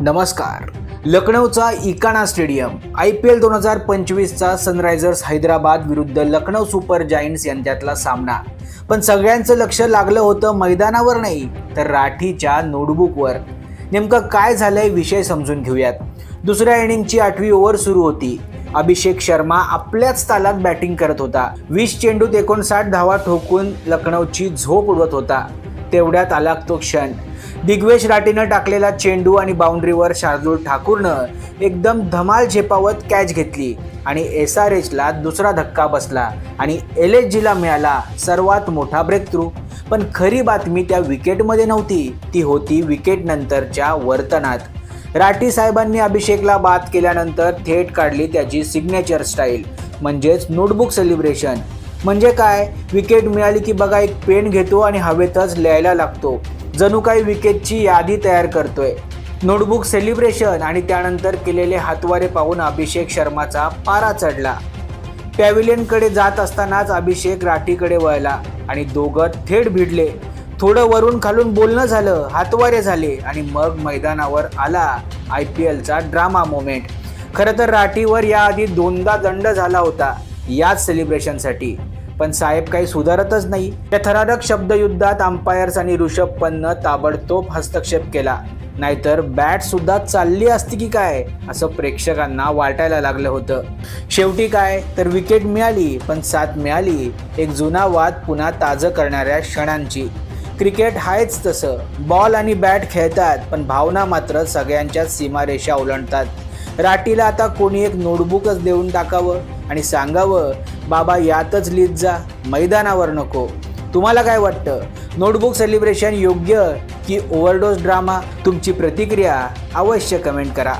नमस्कार. लखनौचा Ekana stadium I P L दोन हजार पंचवीसचा सनरायझर्स हैदराबाद विरुद्ध लखनौ सुपर जायंट्स यांच्यातला सामना. पण सगळ्यांचं लक्ष लागलं होतं मैदानावर नाही तर राठीच्या नोटबुकवर. नेमकं काय झालंय विषय समजून घेऊयात. दुसऱ्या इनिंगची आठवी ओव्हर सुरू होती. अभिषेक शर्मा आपल्याच तालात बॅटिंग करत होता. वीस चेंडूत एकोणसाठ धावा ठोकून लखनौची झोप उडवत होता. तेवढ्यात आला तो क्षण. दिग्वेश राठीनं टाकलेला चेंडू आणि बाउंड्रीवर शार्दूल ठाकूरनं एकदम धमाल झेपावत कॅच घेतली आणि एस आर एचला दुसरा धक्का बसला आणि एल एच जीला मिळाला सर्वात मोठा ब्रेक थ्रू पण खरी बातमी त्या विकेटमध्ये नव्हती. ती होती विकेटनंतरच्या वर्तनात. राठी साहेबांनी अभिषेकला बाद केल्यानंतर थेट काढली त्याची सिग्नेचर स्टाईल म्हणजेच नोटबुक सेलिब्रेशन म्हणजे काय? विकेट मिळाली की बघा एक पेन घेतो आणि हवेतच लिहायला लागतो. जणू काही विकेटची यादी तयार करतोय. नोटबुक सेलिब्रेशन आणि त्यानंतर केलेले हातवारे पाहून अभिषेक शर्माचा पारा चढला. पॅव्हिलियनकडे जात असतानाच अभिषेक राठीकडे वळला आणि दोघं थेट भिडले. थोडं वरून खालून बोलणं झालं हातवारे झाले आणि मग मैदानावर आला आय पी एलचा ड्रामा मोमेंट. खरं तर राठीवर याआधी दोनदा दंड झाला होता याच सेलिब्रेशनसाठी. पण साहेब काही सुधारतच नाही. त्या थरारक शब्दयुद्धात अंपायर्स आणि ऋषभ पंतनं ताबडतोब हस्तक्षेप केला. नाहीतर बॅट सुद्धा चालली असती की काय असं प्रेक्षकांना वाटायला लागलं होतं. शेवटी काय तर विकेट मिळाली पण साथ मिळाली. एक जुना वाद पुन्हा ताजं करणाऱ्या क्षणांची. क्रिकेट आहेच तसं. बॉल आणि बॅट खेळतात पण भावना मात्र सगळ्यांच्याच सीमारेषा ओलांडतात. राटीला आता कोणी एक नोटबुकच देऊन टाकावं आणि सांगावं बाबा यातच लिहित जा मैदानावर नको. तुम्हाला काय वाटतं? नोटबुक सेलिब्रेशन योग्य की ओव्हरडोस ड्रामा? तुमची प्रतिक्रिया अवश्य कमेंट करा.